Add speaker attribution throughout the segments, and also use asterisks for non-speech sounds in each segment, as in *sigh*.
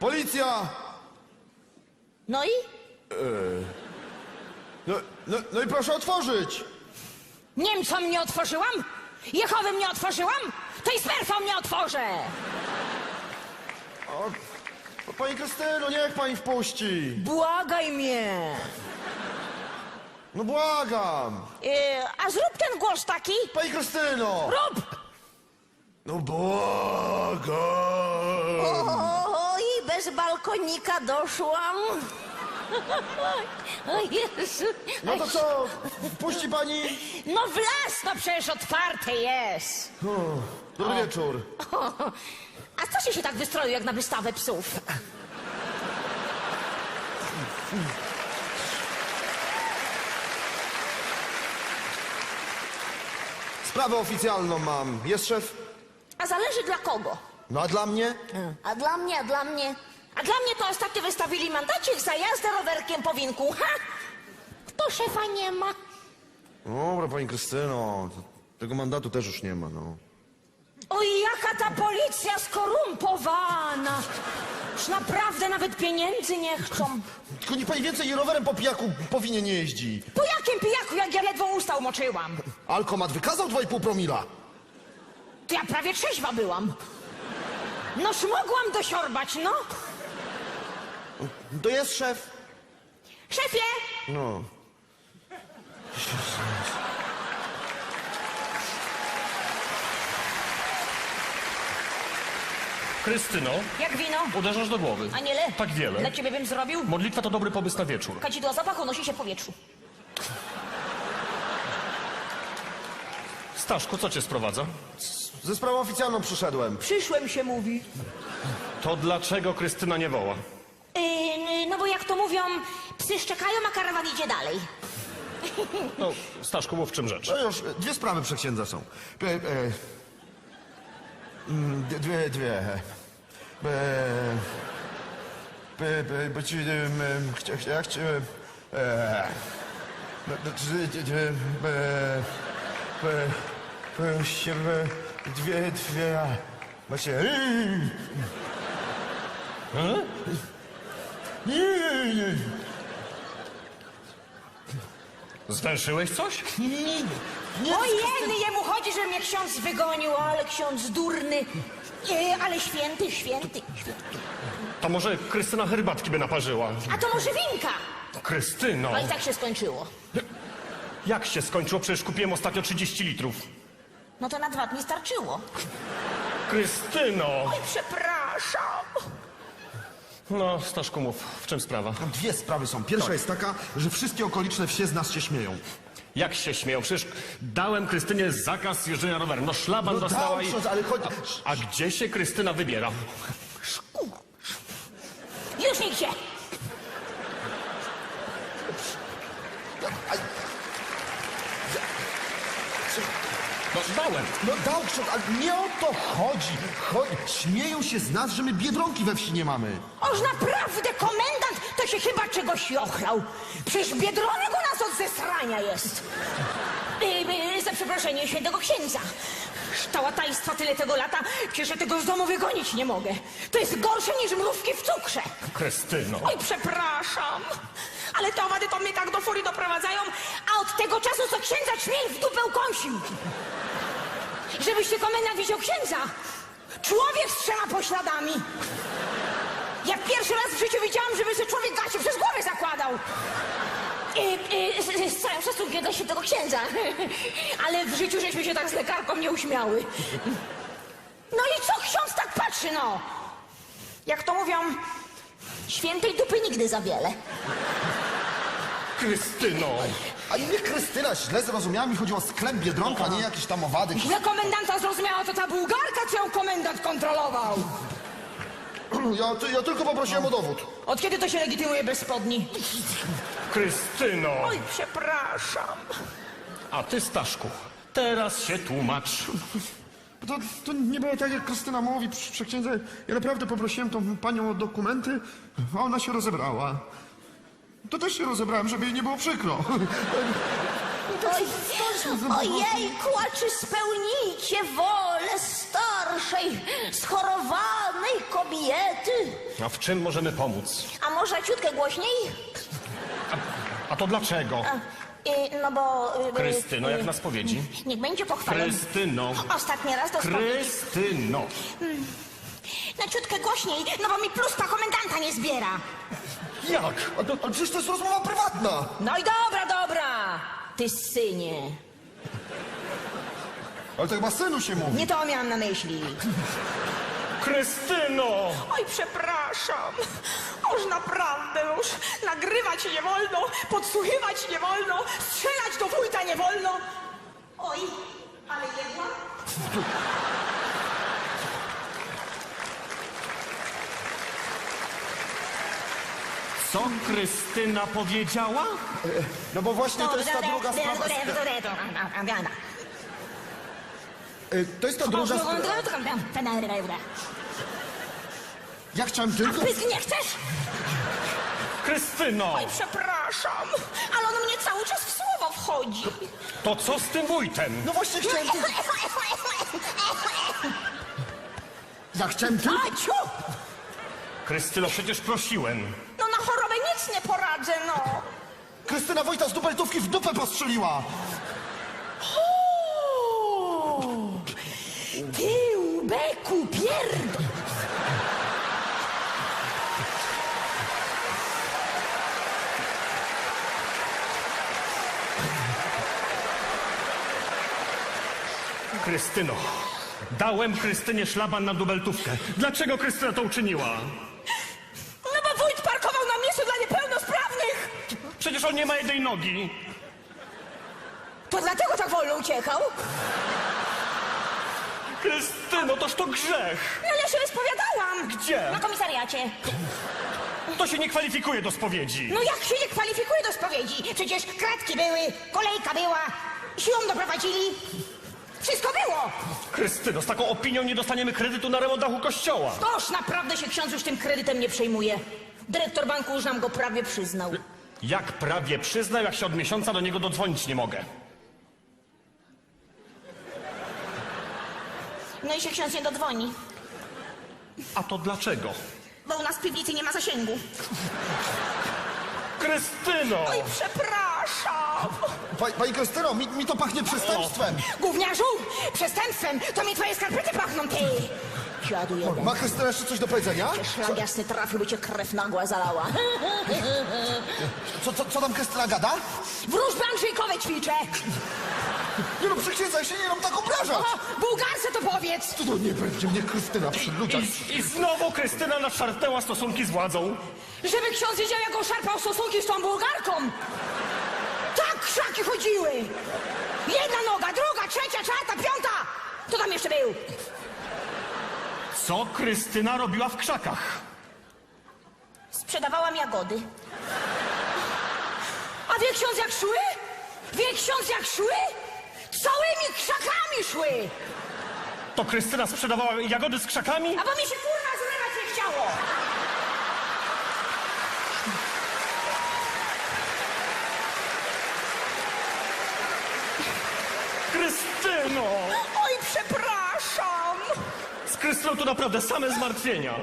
Speaker 1: Policja!
Speaker 2: No i?
Speaker 1: No, no, no i proszę otworzyć!
Speaker 2: Niemcom nie otworzyłam? Jehowym nie otworzyłam? To i smerfom nie otworzę!
Speaker 1: O, o, pani Krystyno, niech pani wpuści!
Speaker 2: Błagaj mnie!
Speaker 1: No błagam!
Speaker 2: Yy, a zrób ten głos taki.
Speaker 1: Pani Krystyno!
Speaker 2: Rób!
Speaker 1: No błagam!
Speaker 2: Bez balkonika doszłam. *laughs* O Jezu.
Speaker 1: No to co? Wpuści pani?
Speaker 2: No w las, no przecież otwarte jest.
Speaker 1: Dobry wieczór.
Speaker 2: A co się się tak wystroił jak na wystawę psów?
Speaker 1: Sprawę oficjalną mam. Jest szef?
Speaker 2: A zależy dla kogo?
Speaker 1: No a dla mnie?
Speaker 2: A dla mnie, a dla mnie? A dla mnie to ostatnio wystawili mandacik za jazdę rowerkiem po winku. Ha! To szefa nie ma.
Speaker 1: Dobra, pani Krystyno. Tego mandatu też już nie ma, no.
Speaker 2: Oj, jaka ta policja skorumpowana! Już naprawdę nawet pieniędzy nie chcą.
Speaker 1: Tylko niech pani więcej rowerem po pijaku powinien nie jeździ.
Speaker 2: Po jakim pijaku, jak ja ledwo usta umoczyłam?
Speaker 1: Alkomat wykazał 2,5 promila.
Speaker 2: To ja prawie trzeźwa byłam. Noż mogłam dosiorbać, no.
Speaker 1: To jest szef.
Speaker 2: Szefie!
Speaker 1: No.
Speaker 3: Krystyno,
Speaker 2: Jak wino?
Speaker 3: uderzasz do głowy.
Speaker 2: Aniele?
Speaker 3: Tak wiele.
Speaker 2: Dla ciebie bym zrobił?
Speaker 3: Modlitwa to dobry pomysł na wieczór.
Speaker 2: Kadzidło zapachu nosi się w powietrzu.
Speaker 3: Staszku, co cię sprowadza?
Speaker 1: Ze sprawą oficjalną przyszedłem.
Speaker 2: Przyszłem się mówi.
Speaker 3: To dlaczego Krystyna nie woła?
Speaker 2: Yy, no bo jak to mówią, psy szczekają, a karawan idzie dalej.
Speaker 3: No, Staszku, mów w czym rzecz.
Speaker 1: No już, dwie sprawy przeksiędza są. E, e, mm, d- dwie, dwie. E, e, e, bo ci, em, em, chcia- chcia- ja chciałem... E, no, no, czy- d- d- e, e, e, się, e, Dwie, dwie... a, Właśnie... Nie, nie,
Speaker 3: Zwęszyłeś coś?
Speaker 1: nie, nie, nie.
Speaker 2: Ojej, jemu chodzi, że mnie ksiądz wygonił, ale ksiądz durny. Yy, ale święty, święty, święty.
Speaker 3: To może Krystyna herbatki by naparzyła.
Speaker 2: A to może winka?
Speaker 3: Krystyno!
Speaker 2: No i tak się skończyło.
Speaker 3: Jak się skończyło? Przecież kupiłem ostatnio 30 litrów.
Speaker 2: No to na dwa dni starczyło.
Speaker 3: Krystyno!
Speaker 2: Oj, przepraszam.
Speaker 3: No, Staszku, mów. W czym sprawa?
Speaker 1: Dwie sprawy są. Pierwsza jest taka, że wszystkie okoliczne wsie z nas się śmieją.
Speaker 3: Jak się śmieją? Przecież dałem Krystynie zakaz jeżdżenia rowerem. No szlaban
Speaker 1: No
Speaker 3: dostała
Speaker 1: dał
Speaker 3: i...
Speaker 1: ksiądz, ale chodzi...
Speaker 3: A gdzie się Krystyna wybiera?
Speaker 2: Już nikt się.
Speaker 3: No dałem.
Speaker 1: No dał ksiądz, ale nie o to chodzi. chodzi. Śmieją się z nas, że my Biedronki we wsi nie mamy.
Speaker 2: Oż naprawdę komendant to się chyba czegoś jochlał. Przecież biedronek u nas od zesrania jest. Yy, yy, za przeproszenie świętego księdza. Ształataństwa tyle tego lata, przecież ja tego z domu wygonić nie mogę. To jest gorsze niż mrówki w cukrze.
Speaker 3: Krystyno.
Speaker 2: Oj, przepraszam. Ale te owady to mnie tak do furii doprowadzają, a od tego czasu co księdza czmiel w dupę kąsił. Żebyście komendant widział księdza. Człowiek z trzema pośladami. Ja pierwszy raz w życiu widziałam, żeby sobie człowiek gacie przez głowę zakładał. I, i, z, całym szacunkiem dla świętego księdza. *laughs* Ale w życiu żeśmy się tak z lekarką nie uśmiały. No i co ksiądz tak patrzy, no? Jak to mówią, świętej dupy nigdy za wiele.
Speaker 3: Krystyno.
Speaker 1: A nie Krystyna, źle zrozumiała, mi chodziło o sklep Biedronka, a nie jakieś tam owady.
Speaker 2: Źle komendanta zrozumiała, to ta bułgarka, co ją komendant kontrolował.
Speaker 1: Ja, ty- ja tylko poprosiłem o dowód.
Speaker 2: Od kiedy to się legitymuje bez spodni?
Speaker 3: Krystyno.
Speaker 2: Oj, przepraszam.
Speaker 3: A ty, Staszku, teraz się tłumacz.
Speaker 1: To, to nie było tak, jak Krystyna mówi przy przy księdze. Ja naprawdę poprosiłem tą panią o dokumenty, a ona się rozebrała. To też się rozebrałem, żeby jej nie było przykro. *laughs*
Speaker 2: Oj, ojejku, a czy spełnijcie wolę starszej, schorowanej kobiety,
Speaker 3: A w czym możemy pomóc?
Speaker 2: A może ciutkę głośniej?
Speaker 3: A to dlaczego?
Speaker 2: A, y, no bo... y, y,
Speaker 3: Krystyno, jak
Speaker 2: y,
Speaker 3: na spowiedzi.
Speaker 2: Niech będzie pochwalony.
Speaker 3: Krystyno.
Speaker 2: Ostatni raz do spowiedzi.
Speaker 3: Krystyno.
Speaker 2: Na ciutkę głośniej, no bo mi pluska komendanta nie zbiera.
Speaker 3: Jak?
Speaker 1: A to, ale przecież to jest rozmowa prywatna.
Speaker 2: No i dobra, dobra. Ty synie.
Speaker 1: Ale to chyba synu się mówi.
Speaker 2: Nie to miałam na myśli.
Speaker 3: Krystyno!
Speaker 2: Oj, przepraszam. Już naprawdę już. Nagrywać nie wolno, podsłuchiwać nie wolno, strzelać do wójta nie wolno. Oj, ale jedła. *laughs*
Speaker 3: Co Krystyna powiedziała?
Speaker 1: No bo właśnie to jest ta druga sprawa. Y, To jest ta druga sprawa. Ja chciałem tylko...
Speaker 2: Pysk nie chcesz?
Speaker 3: Krystyno!
Speaker 2: Oj, przepraszam, ale on mnie cały czas w słowo wchodzi.
Speaker 3: To co z tym wójtem?
Speaker 1: No właśnie chciałem tylko... Ja chciałem tylko...
Speaker 3: Krystyno, przecież prosiłem.
Speaker 1: Krystyna Wojta z dubeltówki w dupę postrzeliła.
Speaker 2: O! Ty łbeku pierd...
Speaker 3: Krystyno, dałem Krystynie szlaban na dubeltówkę. Dlaczego Krystyna to uczyniła?
Speaker 2: No bo wójt parkował na miejscu dla niepełnosprawnych.
Speaker 3: Przecież on nie ma jednej nogi.
Speaker 2: To dlatego tak wolno uciekał?
Speaker 3: Krystyno, toż to grzech.
Speaker 2: No ja się wyspowiadałam.
Speaker 3: Gdzie?
Speaker 2: Na komisariacie.
Speaker 3: To się nie kwalifikuje do spowiedzi.
Speaker 2: No jak się nie kwalifikuje do spowiedzi? Przecież kratki były, kolejka była, siłą doprowadzili. Wszystko było.
Speaker 3: Krystyno, z taką opinią nie dostaniemy kredytu na remont dachu kościoła.
Speaker 2: Toż naprawdę się ksiądz już tym kredytem nie przejmuje. Dyrektor banku już nam go prawie przyznał.
Speaker 3: Jak prawie przyznał, jak się od miesiąca do niego dodzwonić nie mogę.
Speaker 2: No i się ksiądz nie dodzwoni,
Speaker 3: A to dlaczego?
Speaker 2: bo u nas w piwnicy nie ma zasięgu.
Speaker 3: Krystyno!
Speaker 2: Oj, przepraszam.
Speaker 1: Pa, pani Krystyno, mi, mi to pachnie przestępstwem.
Speaker 2: Gówniarzu, przestępstwem, to mi twoje ty. Jeden.
Speaker 1: Ma Krystyna jeszcze coś do powiedzenia?
Speaker 2: Szlag jasny trafił, by cię krew nagła zalała. *laughs*
Speaker 1: Co, co, co tam Krystyna gada?
Speaker 2: Wróżby Andrzejkowe ćwiczę.
Speaker 1: Nie no, przyksiędzaj się, nie no, tak obrażać.
Speaker 2: O, Bułgarce to powiedz.
Speaker 1: To nie będzie mnie Krystyna przy ludziach.
Speaker 3: I, I znowu Krystyna naszarpnęła stosunki z władzą.
Speaker 2: Żeby ksiądz wiedział, jak on szarpał stosunki z tą Bułgarką. Tak krzaki chodziły. Jedna noga, druga, trzecia, czwarta, piąta. Kto tam jeszcze był?
Speaker 3: Co Krystyna robiła w krzakach?
Speaker 2: Sprzedawałam jagody. A wie ksiądz jak szły? Wie ksiądz jak szły? Całymi krzakami szły.
Speaker 3: To Krystyna sprzedawała jagody z krzakami?
Speaker 2: A bo mi się kurwa zrywać nie chciało.
Speaker 3: Krystyno!
Speaker 2: Oj, przepraszam.
Speaker 3: Krystyną to naprawdę same zmartwienia.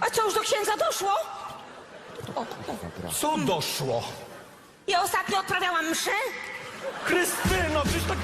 Speaker 2: A co już do księdza doszło?
Speaker 3: Co doszło?
Speaker 2: Ja ostatnio odprawiałam mszę.
Speaker 3: Krystyno, przecież tak...